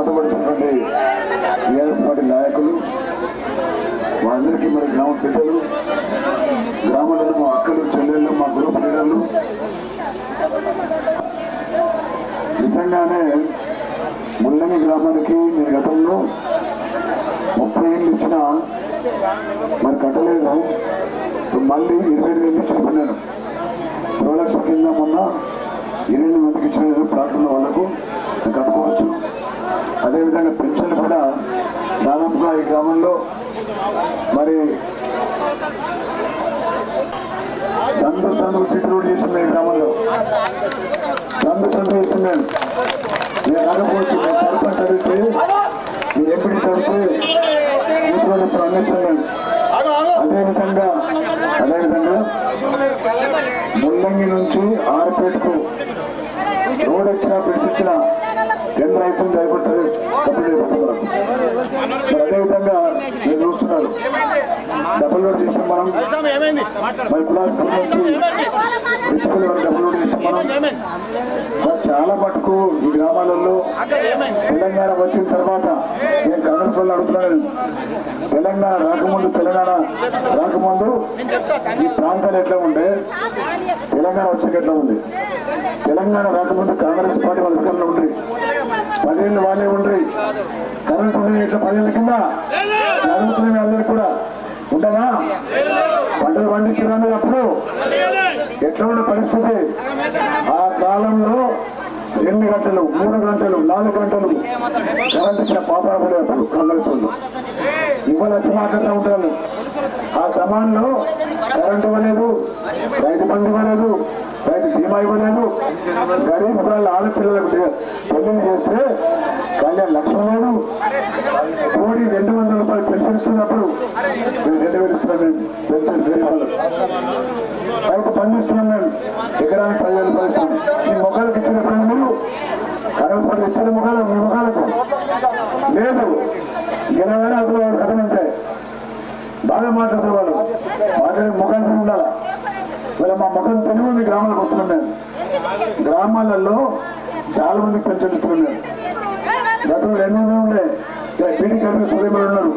ఇంకా TRS party నాయకులు వాళ్ళందరికీ మరి గ్రామ పెద్దలు గ్రామంలో మా అక్కలు చెల్లెళ్ళు మా గ్రూప్ లీడర్లు నిజంగానే ముల్లంగి గ్రామానికి నేను గతంలో ముప్పై ఏళ్ళు ఇచ్చిన మరి కట్టలేదు. మళ్ళీ ఇరవై ఐదు ఏళ్ళు చెప్పినాను గృహలక్ష్మి కింద మొన్న ఎనిమిది మందికి ఇచ్చిన ప్లాట్ ఉన్న వాళ్ళకు కట్టుకోవచ్చు. అదేవిధంగా పెన్షన్ కూడా దాదాపుగా ఈ గ్రామంలో మరి సందు సందు సిటీ రోడ్ చేసింది ఈ గ్రామంలో. సందు సందు చేసింది నేను రాకపోవచ్చు నేను సర్పంచ్ చదివితే నేను ఎంపీ చదివితే యూత్ అందిస్తున్నాను అదేవిధంగా అదేవిధంగా ముల్లంగి నుంచి ఆరుపేటకు రోడ్ వచ్చిన పిలిచిన కేంద్ర అయిపోయింది అయిపోతుంది డబ్బులు అయిపోతున్నారు మరి అదేవిధంగా మీరు చూస్తున్నారు డబ్బులు లోడ్ చేసాం మనం మరి కులాస్పూర్ నుంచి రిచుకులు డబ్బులు లోడ్ చేసాం మనం చాలా మటుకు ఈ గ్రామాలలో తెలంగాణ వచ్చిన తర్వాత నేను కాంగ్రెస్ వాళ్ళు అడుగుతున్నాను తెలంగాణ రాకముందు తెలంగాణ రాకముందు ఈ ప్రాంతాలు ఎట్లా ఉండే? తెలంగాణ వచ్చాక ఎట్లా ఉంది? తెలంగాణ రాకముందు కాంగ్రెస్ పార్టీ వాళ్ళ అధికారంలో ఉండ్రి. పదేళ్ళు వాళ్ళే ఉండ్రి. కరెంట్ ఉన్నాయి ఇట్లా పదేళ్ళ కింద? అందరికి కూడా. ఉంటుందా? పంటలు పండించడానికి అప్పుడు ఎట్లా పరిస్థితి? ఆ కాలంలో ఎన్ని గంటలు? మూడు గంటలు? నాలుగు గంటలు? కరెంట్ ఇచ్చిన పాపాలు అప్పుడు కాంగ్రెస్ ఇవాళ వచ్చి ఉంటారు? ఆ సమాన్లో కరెంటు ఇవ్వలేదు రైతు బంధు ఇవ్వలేదు రైతు గరీబ్ వాళ్ళ ఆడపిల్లలకు పెళ్ళి చేస్తే కళ్యాణ్ లక్ష్యం లేదు కోడి రెండు వందల రూపాయలు పెన్షన్ ఇస్తున్నప్పుడు రెండు వేలు ఇస్తున్నాం మేము పెన్షన్ వేరే వాళ్ళు. రైతు పండిస్తున్నాం మేము. ఎకరానికి పదివేలు రూపాయలు ఈ మొక్కలకు ఇచ్చినప్పుడు మీరు? కరెంట్ ఇచ్చిన ముఖాలు మీ ముఖాలకు లేదు. ఇరవై వేల వాడు కథ ఉంటాయి బాగా మాట్లాడుతున్నారు వాళ్ళు. మాట్లాడే ముఖాలు ఉండాలి? ఇలా మా ముఖం తెలుగు మీ గ్రామాలకు వస్తున్నాం గ్రామాలలో చాలా మంది పెన్షన్ ఇస్తున్నాం గతంలో ఎన్నో ఉండే పీడి కార్మిక సోదరులు ఉన్నారు.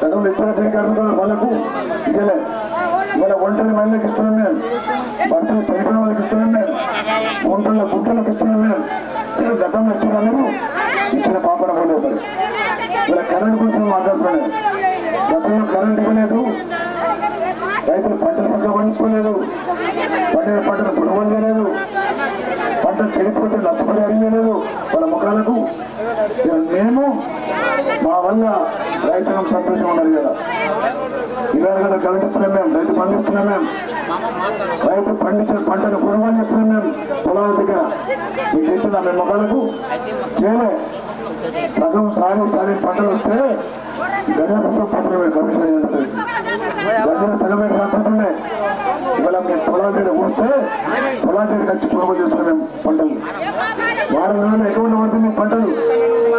గతంలో ఇచ్చిన పీడి కార్మికుల వాళ్ళకు ఇదే ఇవాళ ఒంటరి మహిళలకు ఇస్తున్నాం నేను భర్తలు చనిపోయిన వాళ్ళకి ఇస్తున్నాం నేను ఒంటల గుట్టలకు ఇస్తున్నాం నేను ఇలా గతంలో ఇచ్చిన వాళ్ళు ఇచ్చిన పాపడ పోలేదు ఇలా కరెంట్ గురించి మాట్లాడుతున్నాను గతంలో కరెంట్ ఇవ్వలేదు. రైతులు పంటలు పక్క పండించుకోలేదు పండిన పంటలు కొనుగోలు పంట చెడిపోతే నష్టపడి అడిగలేదు. వాళ్ళ ముఖాలకు మేము మా వల్ల రైతులకు సంతోషం ఉండాలి కదా. ఇవాళ కదా కరెంట్ మేము రైతు పండిస్తున్నాం మేము. రైతు పండించిన పంటను కొనుగోలు చేస్తున్నాం మేము. పొలాల దగ్గర మీకు తెచ్చిన మేము ముఖాలకు చేయలే సగం సాగు సాగి పంటలు వస్తే గణేశం పత్రమే కమిషన్ చేస్తుంది గజన సగమే రాకుంటుండే ఇవాళ మేము పొలాల దగ్గర కూస్తే పొలాల దగ్గర వచ్చి కొనుగోలు చేస్తున్నాం మేము పంటలు. వారం రోజులు ఎక్కువ పడుతుంది పంటలు.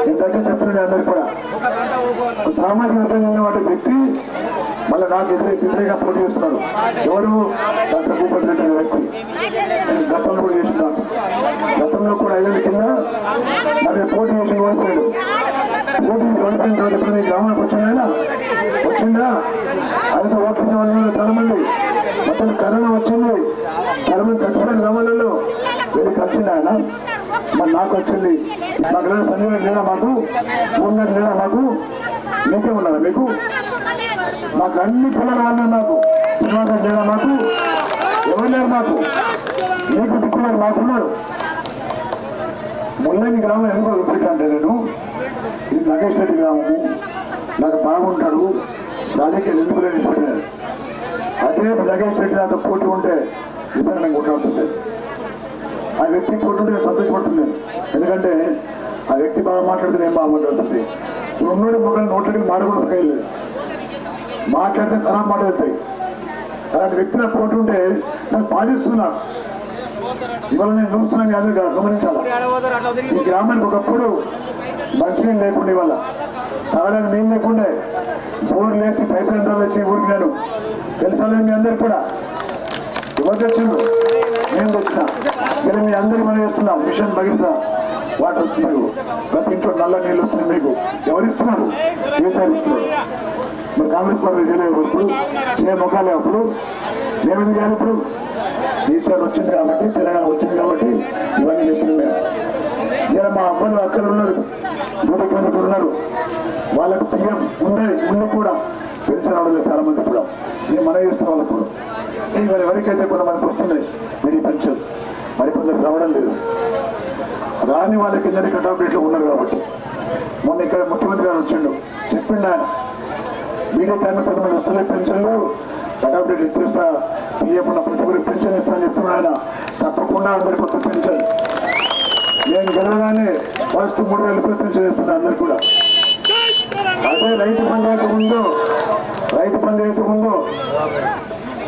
నేను దగ్గర చెప్తున్నాను అందరికి కూడా. సామాజిక వర్గం వాటి వ్యక్తి మళ్ళీ నాకు ఎదురు వ్యతిరేకంగా పోటీ చేస్తున్నాడు ఎవరు? డాక్టర్ భూపతి రెడ్డి అనే వ్యక్తి. నేను గతంలో కూడా చేస్తున్నాను గతంలో కూడా ఐదు కింద మరి పోటీ చేసి ఓడిపోయాడు పోటీ చేసి ఓడిపోయిన తర్వాత ఇప్పుడు గ్రామానికి వచ్చిందా వచ్చిందా అయితే ఓట్ల వాళ్ళు చాలా మంది కరోనా వచ్చింది. చాలా మంది చచ్చిపోయిన గ్రామాలలో వెళ్ళి కలిసింది ఆయన. మరి నాకు వచ్చింది. మాకు లేదా సంజయ్ లేదా మాకు మూడు లేదా మాకు. మీకే ఉన్నారా మీకు. మాకు అన్ని పిల్లలు వాళ్ళు నాకు శ్రీనివాసం లేదా మాకు. ఎవరు లేరు మాకు. మీకు దిక్కున్నారు మాకున్నారు ముల్లని గ్రామం ఎందుకు వదిలిపెట్టంటే నేను? ఇది నగేష్ రెడ్డి గ్రామము. నాకు బాగుంటాడు దానికి ఎందుకు లేని అదే నగేష్ రెడ్డి దాంతో పోటీ ఉంటే ఇతను నేను ఆ వ్యక్తి పోటీ సంతోషపడుతుంది ఎందుకంటే ఆ వ్యక్తి బాగా మాట్లాడితే నేను బాగా మాట్లాడుతుంది. ఇప్పుడు ఉన్నోడి ముఖం నోట్లకి మాడకూడదు కయ్యలేదు మాట్లాడితే ఖరాబ్ మాట్లాడతాయి అలాంటి వ్యక్తి నాకు పోటీ ఉంటే నాకు బాధిస్తున్నా. ఇవాళ నేను చూస్తున్నాను మీ అందరూ గమనించాలి? ఈ గ్రామానికి ఒకప్పుడు మంచిగా లేకుండా ఇవాళ తాగడానికి నీళ్ళు లేకుండే. బోర్లు లేచి పైప్ లైన్ వచ్చి ఊరికి నేను తెలుసా మీ అందరికి కూడా? ఎవరు తెచ్చిండు నేను తెచ్చినా. ఇలా మీ అందరికి మనం చేస్తున్నాం మిషన్ భగీరథ వాటర్ వస్తున్నాయి ప్రతి ఇంట్లో నల్ల నీళ్ళు వస్తున్నాయి మీకు. ఎవరు ఇస్తున్నారు? వ్యవసాయం ఇస్తున్నారు? మరి కాంగ్రెస్ పార్టీ చేయలేదు ఏ ముఖాలే అప్పుడు? మేము ఎందుకు చేయాలి ఇప్పుడు కేసీఆర్ వచ్చింది కాబట్టి తెలంగాణ వచ్చింది కాబట్టి ఇవన్నీ చేసింది మేము. ఇలా మా అబ్బాయిలు అక్కలు ఉన్నారు. నూట ఉన్నారు. వాళ్ళకు పిఎం ఉండే ఉండి కూడా పెంచడం రావడం చాలా మంది కూడా. నేను మనం చేస్తున్న వాళ్ళకు కూడా. మరి ఎవరికైతే కొంతమందికి వస్తున్నాయి మినీ పెన్షన్ మరి కొందరు రావడం లేదు. రాని వాళ్ళకి కింద కటాఫ్ రేట్లో ఉన్నారు కాబట్టి. మొన్న ఇక్కడ ముఖ్యమంత్రి గారు వచ్చిండు. చెప్పిండు ఆయన. మీడియా టైం కొంతమంది వస్తలే పెన్షన్లు. కటాఫ్ రేట్ ఇప్పిస్తా పిఎఫ్ ఉన్న ప్రతి ఒక్కరికి పెన్షన్ ఇస్తా అని చెప్తున్నాడు ఆయన. తప్పకుండా అందరి కొత్త పెన్షన్. నేను గెలవగానే ఫస్ట్ మూడు వేల పెన్షన్ ఇస్తున్నా అందరు కూడా. అదే రైతు బంధు ముందు రైతు బంధు ముందు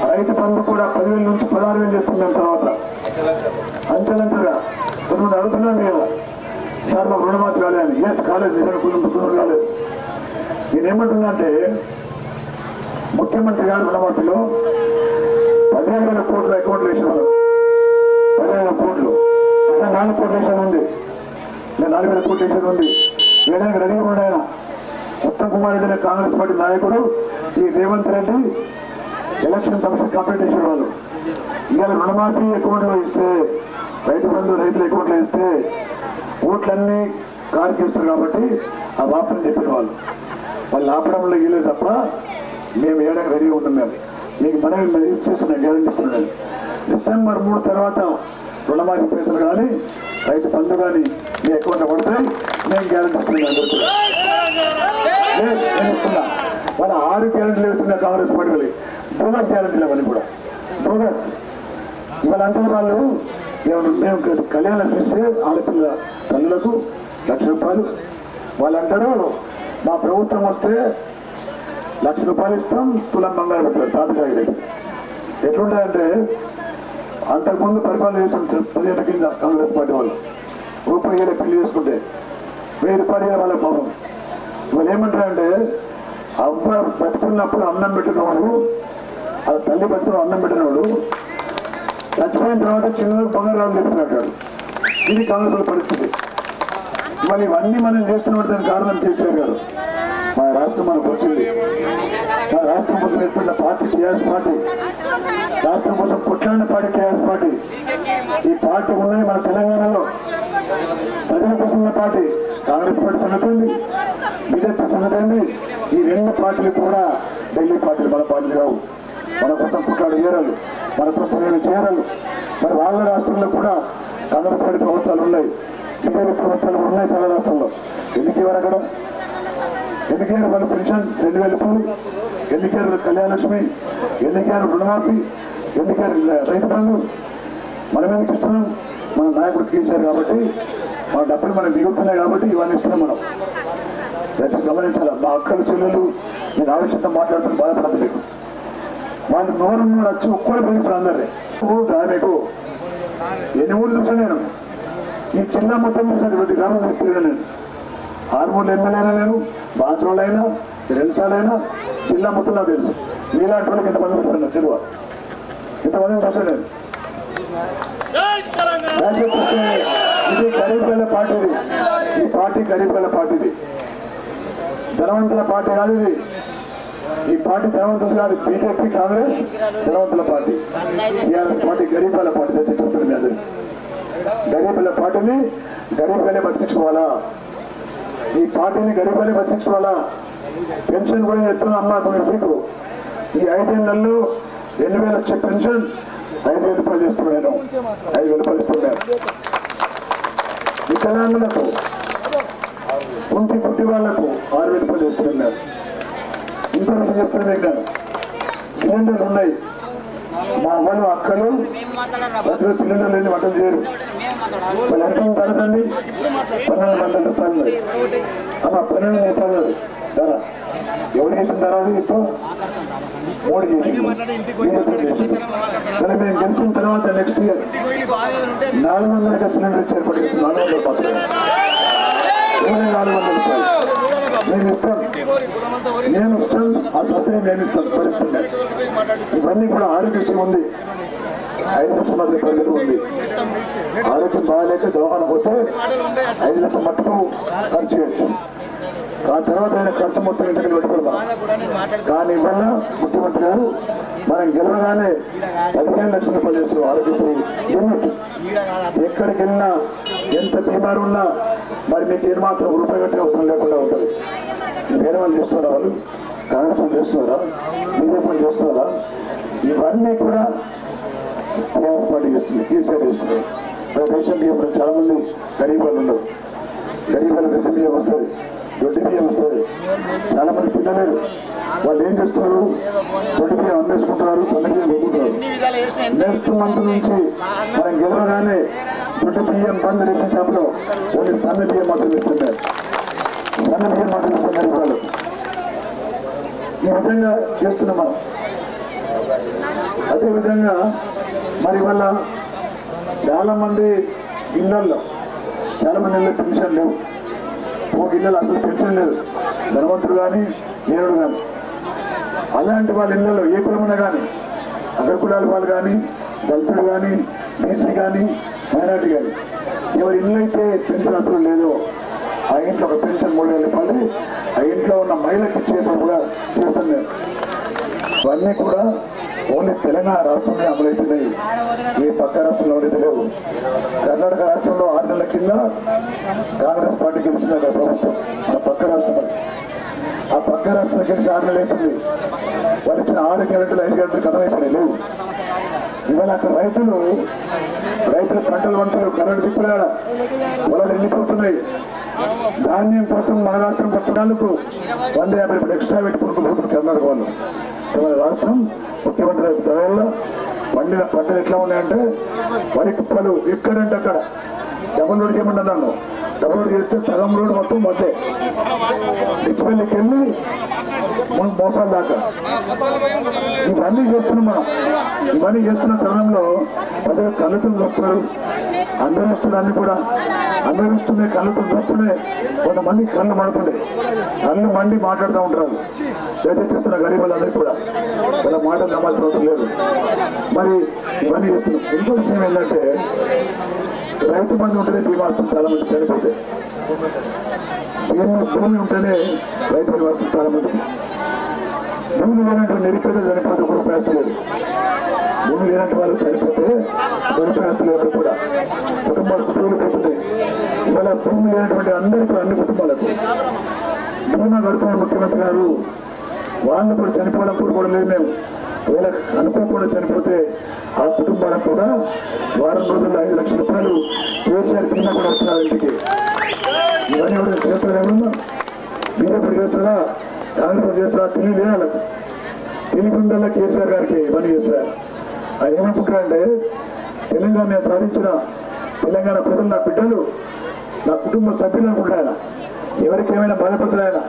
రైతు బంధు కూడా పదివేల నుంచి పదహారు వేలు చేస్తున్నాం తర్వాత. అంచెలంచెలుగా కొంతమంది అడుగుతున్నాం నేను సార్ మాకు రుణమాఫీ కాలేదు. ఎస్ కాలేదు. నిజంగా కొంచెం కొంచెం కాలేదు. నేనేమంటున్నా అంటే ముఖ్యమంత్రి గారు రుణమాఫీలో పదిహేను వేల కోట్ల అకౌంట్లు వేసేవారు పదిహేను వేల కోట్లు. ఇంకా నాలుగు కోట్లు వేసేది ఉంది. ఇంకా నాలుగు వేల కోట్లు వేసేది ఉంది. వేయడానికి రెడీగా ఉన్నాడు ఉత్తమ్ కుమార్ రెడ్డి కాంగ్రెస్ పార్టీ నాయకుడు ఈ Revanth Reddy election commission complete చేసిన వాళ్ళు. ఇవాళ రుణమాఫీ అకౌంట్లో ఇస్తే రైతు బంధు రైతుల అకౌంట్లో ఇస్తే ఓట్లన్నీ కారికేస్తారు కాబట్టి ఆ వాపని చెప్పిన వాళ్ళు. వాళ్ళు ఆపడంలో వీలే తప్ప మేము ఏడాది రెడీ ఉన్నాం మేము. మీకు మనవి ఇచ్చేస్తున్నాం గ్యారంటీ ఇస్తున్నాం డిసెంబర్ మూడు తర్వాత రుణమాఫీ పైసలు కానీ రైతు బంధు కానీ మీ అకౌంట్లో పడతాయి. నేను గ్యారెంటీ ఇస్తున్నాను అందరికీ. నేను ఇస్తున్నా. వాళ్ళ ఆరు గ్యారెంటీలు ఇస్తున్నా కాంగ్రెస్ పార్టీ బోగస్ గ్యారెంటీలు అవన్నీ కూడా. బోగస్ ఇవాళ వాళ్ళు ఏమన్నా మేము కళ్యాణం చేస్తే ఆడపిల్ల తల్లులకు లక్ష రూపాయలు. వాళ్ళు అంటారు మా ప్రభుత్వం వస్తే లక్ష రూపాయలు ఇస్తాం తులం బంగారు పెట్టారు తాతగారి దగ్గర. ఎట్లుంటాయంటే అంతకుముందు పరిపాలన చేసిన పదిహేను కింద కాంగ్రెస్ పార్టీ వాళ్ళు. రూపాయి పెళ్ళి చేసుకుంటే వెయ్యి రూపాయలు వాళ్ళ పాపం వాళ్ళు ఏమంటారంటే అవ్వ బతుకున్నప్పుడు అన్నం పెట్టినవాడు ఆ తల్లి బతుకున్న అన్నం పెట్టినవాడు చచ్చిపోయిన తర్వాత చిన్నది బంగారాలు చెప్పినట్టు ఇది కాంగ్రెస్ పరిస్థితి. మరి ఇవన్నీ మనం చేస్తున్నట్టు కారణం కేసీఆర్ గారు. మా రాష్ట్రం మనకు వచ్చింది. మా రాష్ట్రం కోసం ఎత్తున్న పార్టీ టీఆర్ఎస్ పార్టీ. రాష్ట్రం కోసం కొట్లాడిన పార్టీ టీఆర్ఎస్ పార్టీ. ఈ పార్టీ ఉన్నది మన తెలంగాణలో. ప్రజల కోసం ఉన్న పార్టీ కాంగ్రెస్ పార్టీ సంగతి ఉంది బీజేపీ సంగతి ఉంది ఈ రెండు పార్టీలు కూడా ఢిల్లీ పార్టీలు మన పార్టీలు కావు. మన కోసం పుట్టాడు ఏరాలు మన కోసం నేను చేరాలు? మరి వాళ్ళ రాష్ట్రంలో కూడా కాంగ్రెస్ పార్టీ ప్రభుత్వాలు ఉన్నాయి. బీజేపీ ప్రభుత్వాలు ఉన్నాయి చాలా రాష్ట్రంలో. ఎందుకు ఇవ్వరు అక్కడ? ఎందుకైనా వాళ్ళ పెన్షన్ రెండు వేల రూపాయలు ఎందుకైనా కళ్యాణలక్ష్మి? ఎందుకైనా రుణమాఫీ? ఎందుకైనా రైతు బంధు? మనం ఎందుకు ఇస్తున్నాం? మన నాయకుడు తీశారు కాబట్టి మన డబ్బులు మనం మిగులుతున్నాయి కాబట్టి ఇవన్నీ ఇస్తున్నాం మనం. దయచేసి గమనించాలి? మా అక్కలు చెల్లెలు నేను ఆలోచనతో మాట్లాడుతున్న బాధపడదు మీకు. వాళ్ళు నోరు నచ్చి వచ్చి ఒక్కరు పెంచారు అందరినీ. ఊరుతా మీకు. ఎన్ని ఊళ్ళు చూసాను నేను. ఈ జిల్లా మొత్తం చూసాను ప్రతి గ్రామం తిరిగిన నేను. ఆర్మూర్లు ఎమ్మెల్యేనా నేను? బాత్రూంలో రెండుసార్లైనా జిల్లా మొత్తం నాకు తెలుసు. మీలాంటి వాళ్ళకి ఇంతమంది వస్తున్నాను తెలుగు ఇంతమంది చూసాను నేను. ఇది గరీబాల పార్టీ తెలంగాణ ఈ పార్టీ గరీబుల పార్టీది ధనవంతుల పార్టీ కాదు ఇది ఈ పార్టీ ధనవంతులు కాదు బీజేపీ కాంగ్రెస్ ధనవంతుల పార్టీ టీఆర్ఎస్ పార్టీ గరీబుల పార్టీ తెచ్చి చెప్తుంది మీ అందరికి. గరీబుల పార్టీని గరీబుగానే బతికించుకోవాలా ఈ పార్టీని గరీబుగానే బతికించుకోవాలా పెన్షన్ కూడా ఎత్తున అమ్మా మీకు ఈ ఐదు నెలలు రెండు వేల వచ్చే పెన్షన్ ఐదు వేల రూపాయలు చేస్తున్నాను ఐదు వేల రూపాయలు ఇస్తున్నాను వికలాంగులకు ఉంటి పుట్టి వాళ్ళకు ఆరు వేల రూపాయలు చేస్తున్నారు ఇంకో విషయం చెప్తున్నాను సిలిండర్లు ఉన్నాయి. మా వాళ్ళు అక్కలు ప్రతి సిలిండర్ లేని వంటలు చేయరు. వాళ్ళు ఎంత ఉంటారండి పన్నెండు వందల రూపాయలు ఉన్నాయి. అమ్మ పన్నెండు రూపాయలు. ధర. ఎవరు చేసిన అది? ఇప్పుడు మోడీ సరే మేము గెలిచిన తర్వాత నెక్స్ట్ ఇయర్ నాలుగు వందలకి సిలిండర్ ఇచ్చి ఏర్పడి నాలుగు వందల ఇరవై నాలుగు వందల రూపాయలు. మేము ఇస్తాం. నేను ఇస్తాం. ఆ సత్యం మేము ఇస్తాం. పరిస్థితి ఇవన్నీ కూడా ఆరోగ్యశ్రీ ఉంది. ఐదు లక్షల మంది ప్రజలు ఉంది. ఆరోగ్యం బాగాలేక దోహన పోతే ఐదు లక్షల మట్టుకు ఖర్చు చేయొచ్చు ఆ తర్వాత ఆయన ఖర్చు మొత్తం ఇంటికి పెట్టుకుందాం కానీ ఇవల్ల ముఖ్యమంత్రి గారు మనం గెలవగానే పదిహేను లక్షల చేస్తున్న ఆరోగ్యశ్రీ లిమిట్ ఎక్కడికి వెళ్ళినా ఎంత బీమారు ఉన్నా మరి మీకు ఏమాత్రం రూపాయి కట్టే అవసరం లేకుండా ఉంటుంది. వేరే వాళ్ళు చేస్తున్నారా వాళ్ళు? కాంగ్రెస్ వాళ్ళు చేస్తున్నారా? బీజేపీ వాళ్ళు చేస్తున్నారా? ఇవన్నీ కూడా టీఆర్ఎస్ పార్టీ చేస్తుంది కేసీఆర్ చేస్తుంది. మన ఇప్పుడు చాలా మంది గరీబ్ వాళ్ళు ఉండరు గరీబ్ రేషన్ బియ్యం వస్తుంది. దొడ్డి బియ్యం వస్తుంది చాలా మంది పిల్లలేరు వాళ్ళు ఏం చేస్తున్నారు? దొడ్డి బియ్యం అమ్మేసుకుంటున్నారు సన్న బియ్యం నెక్స్ట్ మంత్ నుంచి మనం గెలవగానే దొడ్డి బియ్యం బంద్ రేషన్ షాప్లో సన్న బియ్యం మాత్రం ఇస్తున్నారు సన్న బియ్యం మాత్రం ఇస్తున్నారు వాళ్ళు. ఈ విధంగా చేస్తున్నాం మనం. అదేవిధంగా మరి వల్ల చాలా మంది ఇళ్ళలో చాలా మంది ఇళ్ళలో పెన్షన్ లేవు. ఇళ్ళలో అసలు పెన్షన్ లేదు. ధనవంతుడు కానీ నేనుడు కానీ. అలాంటి వాళ్ళ ఇళ్ళలో ఏ కులమైనా కానీ అగ్రకులాల వాళ్ళు కానీ దళితుడు కానీ బీసీ కానీ మైనార్టీ కానీ ఎవరి ఇల్లు అయితే పెన్షన్ అసలు లేదో ఆ ఇంట్లో ఒక పెన్షన్ మూడు వేల రూపాయలు ఆ ఇంట్లో ఉన్న మహిళకి ఇచ్చేటప్పుడు కూడా చేస్తాను ఇవన్నీ కూడా ఓన్లీ తెలంగాణ రాష్ట్రంలో అమలవుతున్నాయి. ఏ పక్క రాష్ట్రంలో లేవు. కర్ణాటక రాష్ట్రంలో ఆరు నెలల కింద కాంగ్రెస్ పార్టీ గెలిచింది అక్కడ ప్రభుత్వం. మన పక్క రాష్ట్రం ఆ పక్క రాష్ట్రం గెలిచి ఆరు నెలలు అవుతుంది. వాళ్ళు ఇచ్చిన ఆరు గంటలు ఐదు గంటలు కథమైపోయినాయి లేవు. ఇవాళ అక్కడ రైతులు రైతుల పంటలు వంటలు కరెంటు తిప్పులాడ పొలాలు ఎండిపోతున్నాయి. ధాన్యం కోసం మన రాష్ట్రం పట్టణాలకు వంద యాభై ఎక్స్ట్రా పెట్టుకుంటూ పోతున్నారు కర్ణాటక వాళ్ళు. ఇవాళ రాష్ట్రం ముఖ్యమంత్రి ధరల్లో పండిన పంటలు ఎట్లా ఉన్నాయంటే వరి కుప్పలు ఎక్కడంటే అక్కడ. డబుల్ రోడ్ చేయమన్నా నన్ను డబుల్ రోడ్ చేస్తే సగం రోడ్ మొత్తం మొత్తే ఇటువెళ్ళకి వెళ్ళి మనం మోసాల దాకా. ఇవన్నీ చేస్తున్నాం మనం ఇవన్నీ చేస్తున్న తరుణంలో ప్రజలు కలుతులు వస్తున్నారు అందరూ వస్తున్నారు అన్ని కూడా. అనుభవిస్తున్నాయి కళ్ళతో చూస్తున్నాయి. కొంతమంది కళ్ళు మండుతున్నాయి. కళ్ళు మండి మాట్లాడుతూ ఉంటారు. దయచేసి చెప్తున్న గరీబ్ కూడా. వాళ్ళ మాటలు నమ్మాల్సిన అవసరం లేదు. మరి ఇవన్నీ చెప్తున్నాం. ఇంకో విషయం ఏంటంటే రైతు మంది ఉంటేనే బీమా వస్తుంది చాలా మంది చనిపోతే. భూమి ఉంటేనే రైతు బీమా వస్తుంది చాలా మంది. భూమి లేనట్టు నిరుపేద చనిపోతే ఒక రూపాయి భూమి లేనట్టు వాళ్ళు చనిపోతే ఒక రూపాయి కూడా? కుటుంబాలకు కూలిపోతున్నాయి ఇవాళ భూమి లేనటువంటి అందరికీ అన్ని కుటుంబాలకు. బీమా గడుపుతున్న ముఖ్యమంత్రి గారు వాళ్ళు కూడా చనిపోయినప్పుడు కూడా లేదు మేము ఒకవేళ అనుకోకుండా చనిపోతే ఆ కుటుంబాలకు కూడా వారం రోజుల్లో ఐదు లక్షల రూపాయలు కేసీఆర్ కింద కూడా వస్తున్నారు ఇంటికి. ఇవన్నీ కూడా చేస్తారు ఏమన్నా బీజేపీ ఆంధ్రప్రదేశ్ కాంగ్రెస్ తెలుగు వినాలి వాళ్ళకు తెలియకుండా కేసీఆర్ గారికి పని చేశారు. ఆయన ఏమనుకుంటారంటే తెలంగాణ నేను సాధించిన తెలంగాణ ప్రజలు నా బిడ్డలు నా కుటుంబ సభ్యులు అనుకుంటారు ఎవరికి ఏమైనా బాధపడతారు ఆయన?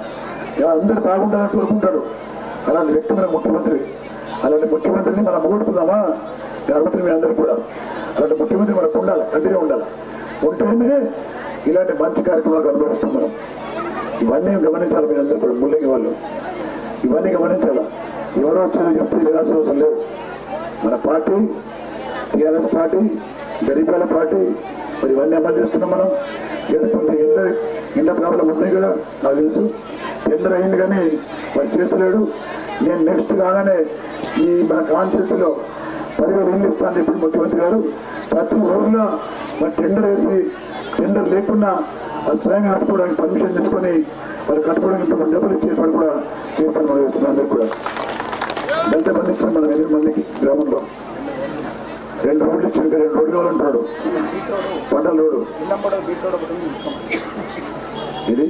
అందరూ బాగుంటారని కోరుకుంటాడు అలాంటి వ్యక్తి మన ముఖ్యమంత్రి. అలాంటి ముఖ్యమంత్రిని మనం పోగొట్టుకుందామా గర్భవతి మీ అందరూ కూడా. అలాంటి ముఖ్యమంత్రి మనకు ఉండాలి కంటిన్యూ ఉండాలి. ఉంటేనే ఇలాంటి మంచి కార్యక్రమాలు అనుభవిస్తాం మనం. ఇవన్నీ గమనించాలి మీరు అందరూ కూడా ముల్లగి వాళ్ళు. ఇవన్నీ గమనించాలి? ఎవరో వచ్చేది చెప్తే వినాల్సిన అవసరం లేదు. మన పార్టీ టీఆర్ఎస్ పార్టీ గరీబాల పార్టీ మరి ఇవన్నీ అమలు చేస్తున్నాం మనం. ఎందుకంటే కొంత ఎండ ప్రాబ్లం ఉన్నాయి కదా నాకు తెలుసు. టెండర్ అయింది కానీ మరి చేస్తలేడు. నేను నెక్స్ట్ కాగానే ఈ మన కాన్స్టిట్యూన్సీలో పదివేలు ఇల్లు ఇస్తాను ఇప్పుడు ముఖ్యమంత్రి గారు ప్రతి ఊర్లో మరి టెండర్ వేసి టెండర్ లేకుండా అది స్వయంగా కట్టుకోవడానికి పర్మిషన్ తీసుకొని మరి కట్టుకోవడానికి ఇంత డబ్బులు ఇచ్చే పని కూడా చేస్తాను మనం వేస్తున్నాం కూడా. ఎంత మంది ఇచ్చాం మనం ఎనిమిది మందికి గ్రామంలో. రెండు రోడ్లు ఇచ్చి ఇంకా రెండు రోడ్లు కావాలంటాడు పంటల రోడ్డు. ఇది?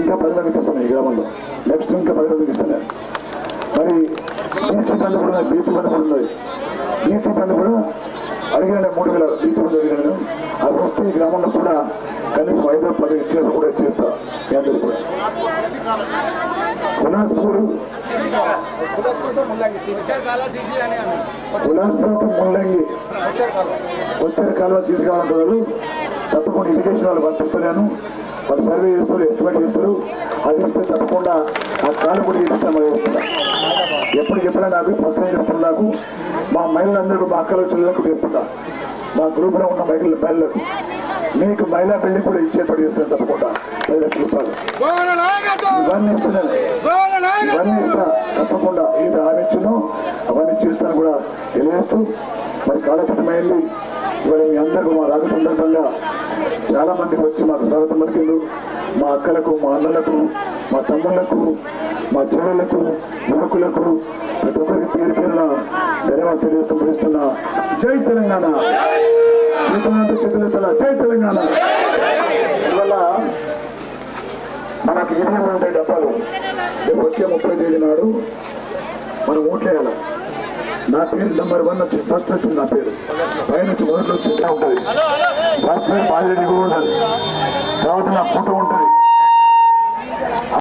ఇంకా పది మందికి ఇస్తున్నాయి ఈ గ్రామంలో. నెక్స్ట్ ఇంకా పది మందికి ఇస్తున్నాయి మరి బీసీ బంధు కూడా బీసీ బంధు కూడా ఉన్నది. బీసీ బంధు కూడా అడిగిన మూడు వేల బీసీ జరిగినాను. అది వస్తే ఈ గ్రామంలో కూడా కనీసం ఐదు పది ఇచ్చేది కూడా చేస్తా మీ అందరికీ కూడా. గులాస్పూర్ గులాస్పూర్ ముల్లంగి. వచ్చారు కాలువ తీసుకురావాలంటున్నారు తప్పకుండా ఇరిగేషన్ వాళ్ళు పంపిస్తున్నాను. వాళ్ళు సర్వే చేస్తారు ఎస్టిమేట్ చేస్తారు. అది ఇస్తే తప్పకుండా ఆ కాలు కూడా ఇస్తామని ఎప్పుడు చెప్పినా నాకు ఫస్ట్ టైం నాకు. మా మహిళలందరూ మా అక్కల చెల్లెలకు చెప్తున్నా. మా గ్రూప్లో ఉన్న మహిళల మహిళలకు మీకు మహిళా బిల్డింగ్ కూడా ఇచ్చేపడి చేస్తాను తప్పకుండా. పది లక్షల రూపాయలు. ఇవన్నీ ఇస్తున్నాను ఇవన్నీ ఇస్తా. తప్పకుండా. ఇది ఆలోచన అవన్నీ చేస్తాను కూడా తెలియజేస్తూ. మరి కాలకృతమైంది ఇవాళ మీ అందరికీ మా రాక సందర్భంగా చాలా మందికి వచ్చి మాకు స్వాగతం పలికిండు మా అక్కలకు మా అన్నలకు మా తమ్ముళ్ళకు మా చెల్లెలకు యువకులకు ప్రతి ఒక్కరికి పేరు పేరున ధన్యవాదాలు తెలియజేస్తున్నా జై తెలంగాణ. చేతులంతా చేతులెత్తల జై తెలంగాణ. ఇవల్ల మనకు ఇరవై ఉంటాయి డబ్బాలు రేపు వచ్చే ముప్పై తేదీ నాడు మనం ఓట్లేయాలి. నా పేరు నెంబర్ వన్ వచ్చి ఫస్ట్ వచ్చింది నా పేరు. పైన నుంచి మొదటి వచ్చి ఉంటుంది. ఫస్ట్ పేరు బాధ్యత కూడా ఉంటుంది. తర్వాత నా ఫోటో ఉంటుంది.